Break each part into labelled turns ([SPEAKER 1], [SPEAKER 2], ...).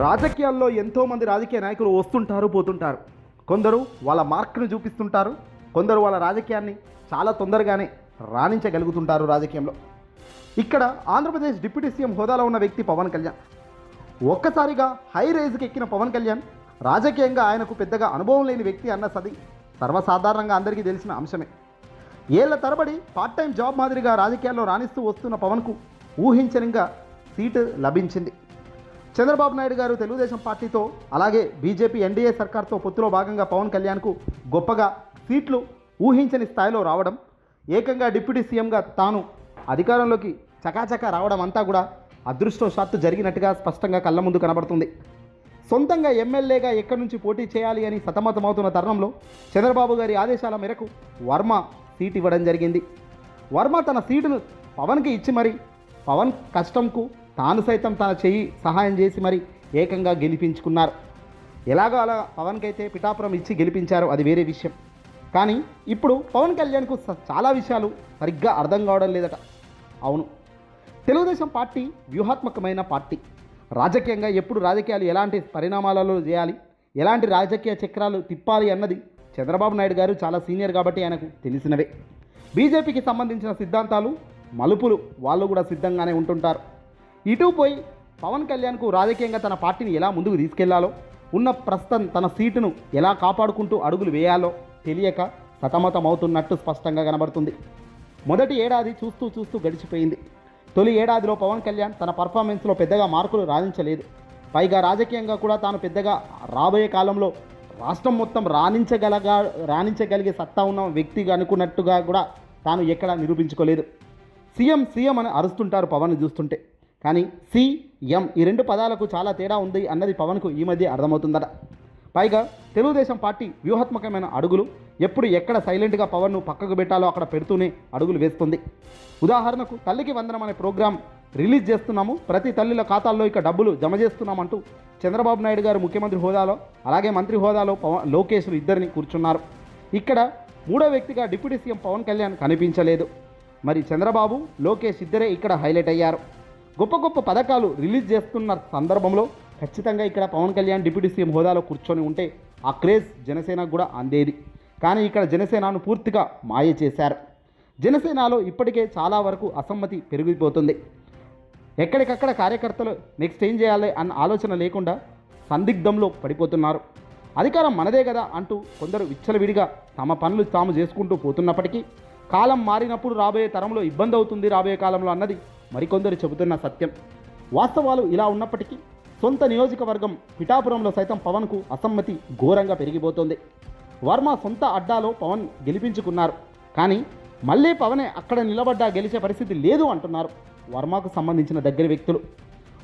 [SPEAKER 1] రాజకీయాల్లో ఎంతోమంది రాజకీయ నాయకులు వస్తుంటారు పోతుంటారు. కొందరు వాళ్ళ మార్క్ను చూపిస్తుంటారు కొందరు వాళ్ళ రాజకీయాన్ని చాలా తొందరగానే రాణించగలుగుతుంటారు రాజకీయంలో. ఇక్కడ ఆంధ్రప్రదేశ్ డిప్యూటీ సీఎం హోదాలో ఉన్న వ్యక్తి పవన్ కళ్యాణ్. ఒక్కసారిగా హై రేజ్కి ఎక్కిన పవన్ కళ్యాణ్ రాజకీయంగా ఆయనకు పెద్దగా అనుభవం లేని వ్యక్తి అన్న సది సర్వసాధారణంగా అందరికీ తెలిసిన అంశమే. ఏళ్ళ తరబడి పార్ట్ టైం జాబ్ మాదిరిగా రాజకీయాల్లో రాణిస్తూ వస్తున్న పవన్కు ఊహించనిగా సీటు లభించింది. చంద్రబాబు నాయుడు గారు తెలుగుదేశం పార్టీతో అలాగే బీజేపీ ఎన్డీఏ సర్కార్తో పొత్తులో భాగంగా పవన్ కళ్యాణ్కు గొప్పగా సీట్లు ఊహించని స్థాయిలో రావడం ఏకంగా డిప్యూటీ సీఎంగా తాను అధికారంలోకి చకాచకా రావడం అంతా కూడా అదృష్టవశాత్తు జరిగినట్టుగా స్పష్టంగా కళ్ళ ముందు కనబడుతుంది. సొంతంగా ఎమ్మెల్యేగా ఎక్కడి నుంచి పోటీ చేయాలి అని సతమతమవుతున్న తరుణంలో చంద్రబాబు గారి ఆదేశాల మేరకు వర్మ సీట్ ఇవ్వడం జరిగింది. వర్మ తన సీటును పవన్కి ఇచ్చి మరి పవన్ కష్టంకు తాను సైతం తన చెయ్యి సహాయం చేసి మరి ఏకంగా గెలిపించుకున్నారు. ఎలాగో అలా పవన్కి అయితే పిఠాపురం ఇచ్చి గెలిపించారు అది వేరే విషయం. కానీ ఇప్పుడు పవన్ కళ్యాణ్కు చాలా విషయాలు సరిగ్గా అర్థం కావడం లేదట. అవును. తెలుగుదేశం పార్టీ వ్యూహాత్మకమైన పార్టీ. రాజకీయంగా ఎప్పుడు రాజకీయాలు ఎలాంటి పరిణామాలలో చేయాలి ఎలాంటి రాజకీయ చక్రాలు తిప్పాలి అన్నది చంద్రబాబు నాయుడు గారు చాలా సీనియర్ కాబట్టి ఆయనకు తెలిసినవే. బీజేపీకి సంబంధించిన సిద్ధాంతాలు మలుపులు వాళ్ళు కూడా సిద్ధంగానే ఉంటుంటారు. ఇటు పోయి పవన్ కళ్యాణ్కు రాజకీయంగా తన పార్టీని ఎలా ముందుకు తీసుకెళ్ళాలో ఉన్న ప్రస్తుతం తన సీటును ఎలా కాపాడుకుంటూ అడుగులు వేయాలో తెలియక సతమతమవుతున్నట్టు స్పష్టంగా కనబడుతుంది. మొదటి ఏడాది చూస్తూ చూస్తూ గడిచిపోయింది. తొలి ఏడాదిలో పవన్ కళ్యాణ్ తన పర్ఫార్మెన్స్లో పెద్దగా మార్కులు రాణించలేదు. పైగా రాజకీయంగా కూడా తాను పెద్దగా రాబోయే కాలంలో రాష్ట్రం మొత్తం రాణించగలగా రాణించగలిగే సత్తా ఉన్న వ్యక్తిగా అనుకున్నట్టుగా కూడా తాను ఎక్కడా నిరూపించుకోలేదు. సీఎం సీఎం అని అరుస్తుంటారు పవన్ చూస్తుంటే. కానీ సీఎం ఈ రెండు పదాలకు చాలా తేడా ఉంది అన్నది పవన్కు ఈ మధ్య అర్థమవుతుందట. పైగా తెలుగుదేశం పార్టీ వ్యూహాత్మకమైన అడుగులు ఎప్పుడు ఎక్కడ సైలెంట్గా పవన్ను పక్కకు పెట్టాలో అక్కడ పెడుతూనే అడుగులు వేస్తుంది. ఉదాహరణకు తల్లికి వందనం అనే ప్రోగ్రాం రిలీజ్ చేస్తున్నాము ప్రతి తల్లిల ఖాతాల్లో ఇక డబ్బులు జమ చేస్తున్నామంటూ చంద్రబాబు నాయుడు గారు ముఖ్యమంత్రి హోదాలో అలాగే మంత్రి హోదాలో పవన్ లోకేష్లు ఇద్దరిని కూర్చున్నారు. ఇక్కడ మూడో వ్యక్తిగా డిప్యూటీ సీఎం పవన్ కళ్యాణ్ కనిపించలేదు. మరి చంద్రబాబు లోకేష్ ఇద్దరే ఇక్కడ హైలైట్ అయ్యారు. గొప్ప గొప్ప పథకాలు రిలీజ్ చేస్తున్న సందర్భంలో ఖచ్చితంగా ఇక్కడ పవన్ కళ్యాణ్ డిప్యూటీ సీఎం హోదాలో కూర్చొని ఉంటే ఆ క్రేజ్ జనసేనకు కూడా అందేది. కానీ ఇక్కడ జనసేనను పూర్తిగా మాయ చేశారు. జనసేనలో ఇప్పటికే చాలా వరకు అసమ్మతి పెరిగిపోతుంది. ఎక్కడికక్కడ కార్యకర్తలు నెక్స్ట్ ఏం చేయాలి అన్న ఆలోచన లేకుండా సందిగ్ధంలో పడిపోతున్నారు. అధికారం మనదే కదా అంటూ కొందరు విచ్చలవిడిగా తమ పనులు తాము చేసుకుంటూ పోతున్నప్పటికీ కాలం మారినప్పుడు రాబోయే తరంలో ఇబ్బంది అవుతుంది రాబోయే కాలంలో అన్నది మరికొందరు చెబుతున్న సత్యం. వాస్తవాలు ఇలా ఉన్నప్పటికీ సొంత నియోజకవర్గం పిఠాపురంలో సైతం పవన్కు అసమ్మతి ఘోరంగా పెరిగిపోతుంది. వర్మ సొంత అడ్డాలో పవన్ గెలిపించుకున్నారు. కానీ మళ్ళీ పవనే అక్కడ నిలబడ్డా గెలిచే పరిస్థితి లేదు అంటున్నారు వర్మకు సంబంధించిన దగ్గర వ్యక్తులు.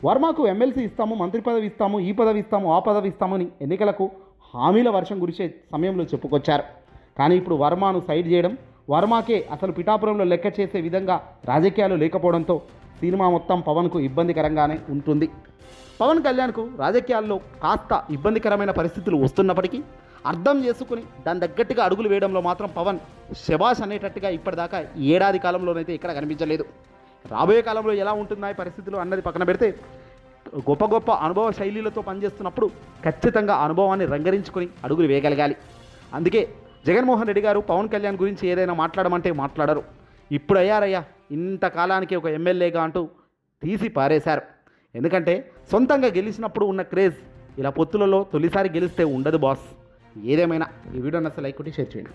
[SPEAKER 1] వర్మకు ఎమ్మెల్సీ ఇస్తాము మంత్రి పదవి ఇస్తాము ఈ పదవి ఇస్తాము ఆ పదవి ఇస్తామని ఎన్నికలకు హామీల వర్షం కురిసే సమయంలో చెప్పుకొచ్చారు. కానీ ఇప్పుడు వర్మను సైడ్ చేయడం వర్మకే అసలు పిఠాపురంలో లెక్క చేసే విధంగా రాజకీయాలు లేకపోవడంతో సినిమా మొత్తం పవన్కు ఇబ్బందికరంగానే ఉంటుంది. పవన్ కళ్యాణ్కు రాజకీయాల్లో కాస్త ఇబ్బందికరమైన పరిస్థితులు వస్తున్నప్పటికీ అర్థం చేసుకుని దాని తగ్గట్టుగా అడుగులు వేయడంలో మాత్రం పవన్ శబాష్ అనేటట్టుగా ఇప్పటిదాకా ఏడాది కాలంలోనైతే ఇక్కడ కనిపించలేదు. రాబోయే కాలంలో ఎలా ఉంటుందా పరిస్థితులు అన్నది పక్కన పెడితే గొప్ప గొప్ప అనుభవ శైలిలతో పనిచేస్తున్నప్పుడు ఖచ్చితంగా అనుభవాన్ని రంగరించుకొని అడుగులు వేయగలగాలి. అందుకే జగన్మోహన్ రెడ్డి గారు పవన్ కళ్యాణ్ గురించి ఏదైనా మాట్లాడమంటే మాట్లాడరు. ఇప్పుడు అయ్యారయ్యా. ఇంతకాలానికి ఒక ఎమ్మెల్యేగా అంటూ తీసి పారేశారు. ఎందుకంటే సొంతంగా గెలిచినప్పుడు ఉన్న క్రేజ్ ఇలా పొత్తులలో తొలిసారి గెలిస్తే ఉండదు బాస్. ఏదేమైనా ఈ వీడియో నచ్చ లైక్ కొట్టి షేర్ చేయండి.